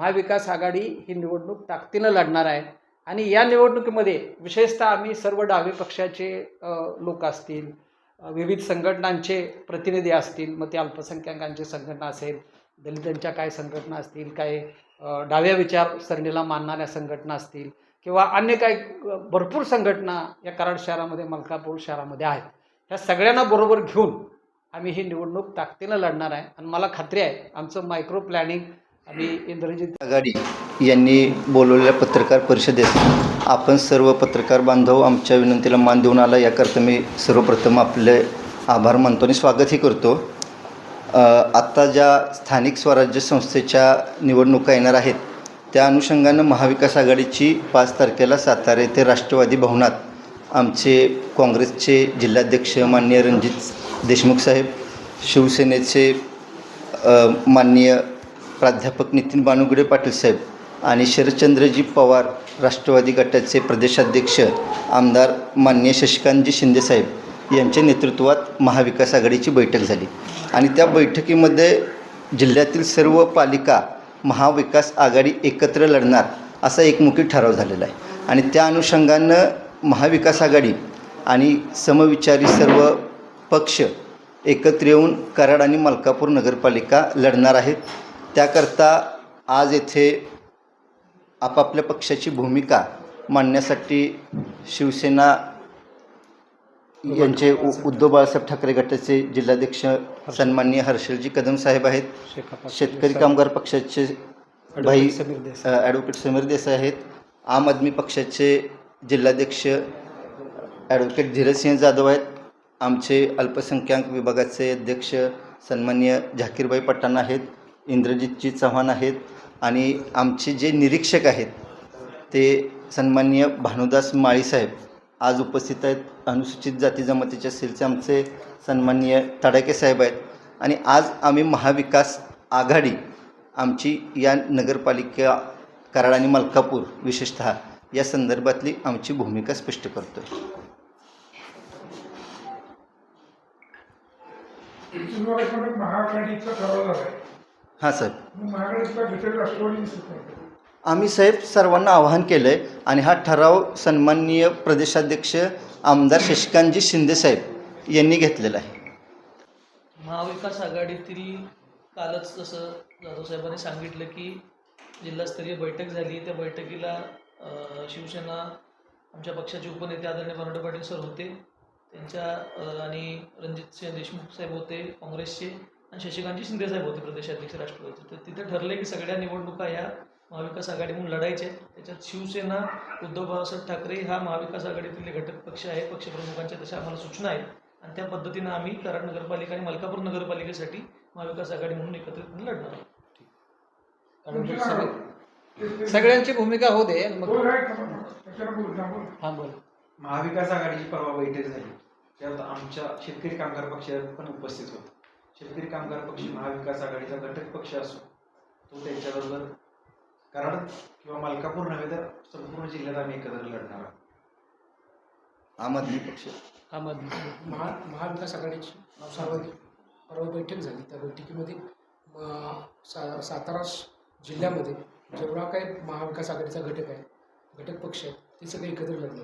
महाविकास आघाडी ही निवडणूक ताकदीनं लढणार आहे. आणि या निवडणुकीमध्ये विशेषतः आम्ही सर्व डावे पक्षाचे लोक असतील विविध संघटनांचे प्रतिनिधी असतील मग ते अल्पसंख्याकांची संघटना असेल दलितांच्या काय संघटना असतील काय डाव्या विचारसरणीला मानणाऱ्या संघटना असतील किंवा अन्य काही भरपूर संघटना या कराड शहरामध्ये मलकापूर शहरामध्ये आहेत. ह्या सगळ्यांना बरोबर घेऊन आम्ही ही निवडणूक ताकदीनं लढणार आहे. आणि मला खात्री आहे आमचं मायक्रो प्लॅनिंग आणि इंद्रजित आघाडी यांनी बोलवलेल्या पत्रकार परिषदेत आपण सर्व पत्रकार बांधव आमच्या विनंतीला मान देऊन आला. याकरता मी सर्वप्रथम आपले आभार मानतो आणि स्वागतही करतो. आत्ता ज्या स्थानिक स्वराज्य संस्थेच्या निवडणुका येणार आहेत त्या अनुषंगानं महाविकास आघाडीची पाच तारखेला सातारा येथे राष्ट्रवादी भवनात आमचे काँग्रेसचे जिल्हाध्यक्ष माननीय रणजित देशमुख साहेब शिवसेनेचे माननीय प्राध्यापक नितीन बानुगुडे पाटील साहेब आणि शरदचंद्रजी पवार राष्ट्रवादी गटाचे प्रदेशाध्यक्ष आमदार मान्य शशिकांतजी शिंदेसाहेब यांच्या नेतृत्वात महाविकास आघाडीची बैठक झाली. आणि त्या बैठकीमध्ये जिल्ह्यातील सर्व पालिका महाविकास आघाडी एकत्र लढणार असा एकमुखी ठराव झालेला आहे. आणि त्या अनुषंगानं महाविकास आघाडी आणि समविचारी सर्व पक्ष एकत्र येऊन कराड आणि मलकापूर नगरपालिका लढणार आहेत. त्याकरता आज येथे आपापल्या पक्षाची भूमिका मांडण्यासाठी शिवसेना यांचे उ उद्धव बाळासाहेब ठाकरे गटाचे जिल्हाध्यक्ष सन्माननीय हर्षलजी कदम साहेब आहेत. शेतकरी कामगार पक्षाचे भाई. ॲडव्होकेट समीर देसाई आहेत. आम आदमी पक्षाचे जिल्हाध्यक्ष ॲडव्होकेट धीरजसिंह जाधव आहेत. आमचे अल्पसंख्याक विभागाचे अध्यक्ष सन्माननीय झाकीरबाई पठाण आहेत. इंद्रजितजी चव्हाण आहेत आणि आमचे जे निरीक्षक आहेत ते सन्माननीय भानुदास माळीसाहेब आज उपस्थित आहेत. अनुसूचित जाती जमातीच्या सेलचे आमचे सन्माननीय तडाके साहेब आहेत. आणि आज आम्ही महाविकास आघाडी आमची या नगरपालिका कराड आणि मलकापूर विशेषतः या संदर्भातली आमची भूमिका स्पष्ट करतो महाआघाडीचा ठराव झाला आहे. हां नाही. आम्ही साहेब सर्वांना आवाहन केलं आहे आणि हा ठराव सन्माननीय प्रदेशाध्यक्ष आमदार शशिकांतजी शिंदेसाहेब यांनी घेतलेला आहे. महाविकास आघाडीतील कालच जसं जाधव साहेबांनी सांगितलं की जिल्हास्तरीय बैठक झाली. त्या बैठकीला शिवसेना आमच्या पक्षाचे उपनेते आदरणीय बनवडे पाटील सर होते. त्यांच्या आणि रणजितसिंह देशमुख साहेब होते काँग्रेसचे. आणि शशिकांतजी शिंदे साहेब होते प्रदेशाध्यक्ष राष्ट्रवादीचे तर तिथे ठरले की सगळ्या निवडणुका ह्या महाविकास आघाडी म्हणून लढायच्या आहेत. त्याच्यात शिवसेना उद्धव बाळासाहेब ठाकरे हा महाविकास आघाडीतील घटक पक्ष आहे पक्षप्रमुखांच्या तशा आम्हाला सूचना आहेत. आणि त्या पद्धतीनं आम्ही कराड नगरपालिका आणि मलकापूर नगरपालिकेसाठी महाविकास आघाडी म्हणून एकत्रित लढणार आहोत? सगळ्यांची भूमिका होऊ दे. मग. हां बोल. महाविकास आघाडीची परवा बैठक झाली. त्यात आमच्या शेतकरी कामगार पक्ष पण उपस्थित होता. शेतकरी कामगार पक्ष महाविकास आघाडीचा घटक पक्ष असो तो त्यांच्याबरोबर कराड किंवा मलकापूर नव्हे तर संपूर्ण जिल्ह्यात आम्ही एकत्र लढणार आहोत. आम आदमी पक्ष. आम आदमी महा महाविकास आघाडीची सर्वाधिक परवा बैठक झाली. त्या बैठकीमध्ये म, सा सातारा जिल्ह्यामध्ये जेवढा काही महाविकास आघाडीचा घटक आहे घटक पक्ष आहेत ते सगळे एकत्र लढले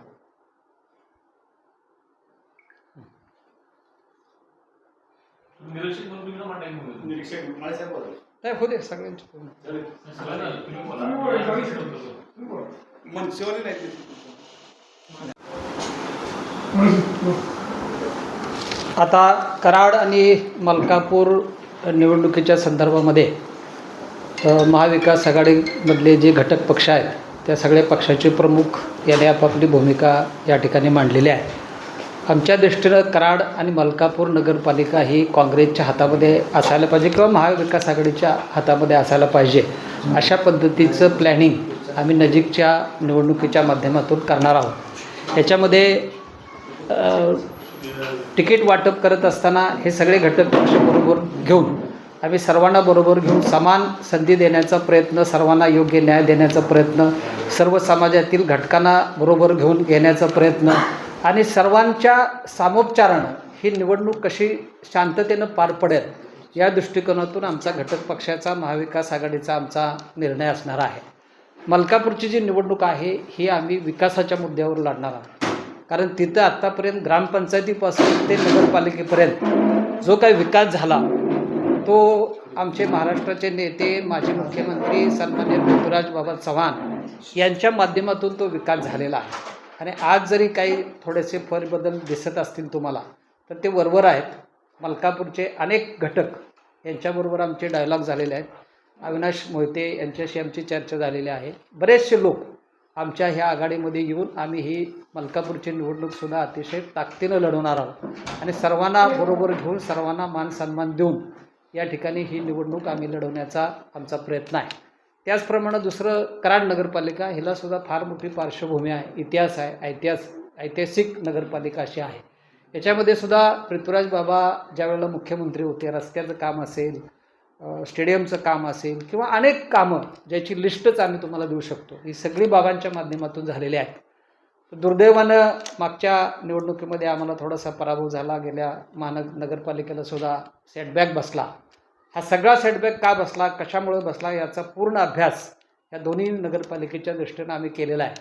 बोल. तुम्ही बोल. बोल. आता कराड आणि मलकापूर निवडणुकीच्या संदर्भामध्ये अ, महाविकास आघाडीमधले जे घटक पक्ष आहेत त्या सगळ्या पक्षाचे प्रमुख यांनी आपापली भूमिका या ठिकाणी मांडलेली आहे. आमच्या दृष्टीनं कराड आणि मलकापूर नगरपालिका ही काँग्रेसच्या हातामध्ये असायला पाहिजे किंवा महाविकास आघाडीच्या हातामध्ये असायला पाहिजे. अशा पद्धतीचं प्लॅनिंग आम्ही नजीकच्या निवडणुकीच्या माध्यमातून करणार आहोत. याच्यामध्ये तिकीट वाटप करत असताना हे सगळे घटक पक्ष बरोबर घेऊन आम्ही सर्वांना बरोबर घेऊन समान संधी देण्याचा प्रयत्न सर्वांना योग्य न्याय देण्याचा प्रयत्न सर्व समाजातील घटकांना बरोबर घेऊन घेण्याचा प्रयत्न आणि सर्वांच्या सामोपचारानं ही निवडणूक कशी शांततेनं पार पडेल या दृष्टिकोनातून आमचा घटक पक्षाचा महाविकास आघाडीचा आमचा निर्णय असणार आहे. मलकापूरची जी निवडणूक आहे ही आम्ही विकासाच्या मुद्द्यावर लढणार आहोत. कारण तिथं आत्तापर्यंत ग्रामपंचायतीपासून ते नगरपालिकेपर्यंत जो काही विकास झाला तो आमचे महाराष्ट्राचे नेते माजी मुख्यमंत्री सन्मान्य पृथ्वीराज बाबा चव्हाण यांच्या माध्यमातून तो विकास झालेला आहे. आणि आज जरी काही थोडेसे फरबदल दिसत असतील तुम्हाला तर ते वरवर आहेत. मलकापूरचे अनेक घटक यांच्याबरोबर आमचे डायलॉग झालेले आहेत. अविनाश मोहिते यांच्याशी आमची चर्चा झालेली आहे. बरेचसे लोक आमच्या ह्या आघाडीमध्ये येऊन आम्ही ही मलकापूरची निवडणूकसुद्धा अतिशय ताकदीनं लढवणार आहोत. आणि सर्वांना बरोबर घेऊन सर्वांना मान सन्मान देऊन या ठिकाणी ही निवडणूक आम्ही लढवण्याचा आमचा प्रयत्न आहे. त्याचप्रमाणे दुसरं कराड नगरपालिका हिला सुद्धा फार मोठी पार्श्वभूमी आहे. इतिहास आहे. ऐतिहास ऐतिहासिक नगरपालिका अशी आहे. याच्यामध्ये सुद्धा पृथ्वीराज बाबा ज्यावेळेला मुख्यमंत्री होते रस्त्याचं काम असेल स्टेडियमचं काम असेल किंवा अनेक कामं ज्याची लिस्टच आम्ही तुम्हाला देऊ शकतो ही सगळी बाबांच्या माध्यमातून झालेली आहेत. दुर्दैवानं मागच्या निवडणुकीमध्ये आम्हाला थोडासा पराभव झाला. गेल्या महानग नगरपालिकेला सुद्धा सेटबॅक बसला. हा सगळा सेटबॅक का बसला कशामुळे बसला याचा पूर्ण अभ्यास या दोन्ही नगरपालिकेच्या दृष्टीनं आम्ही केलेला आहे.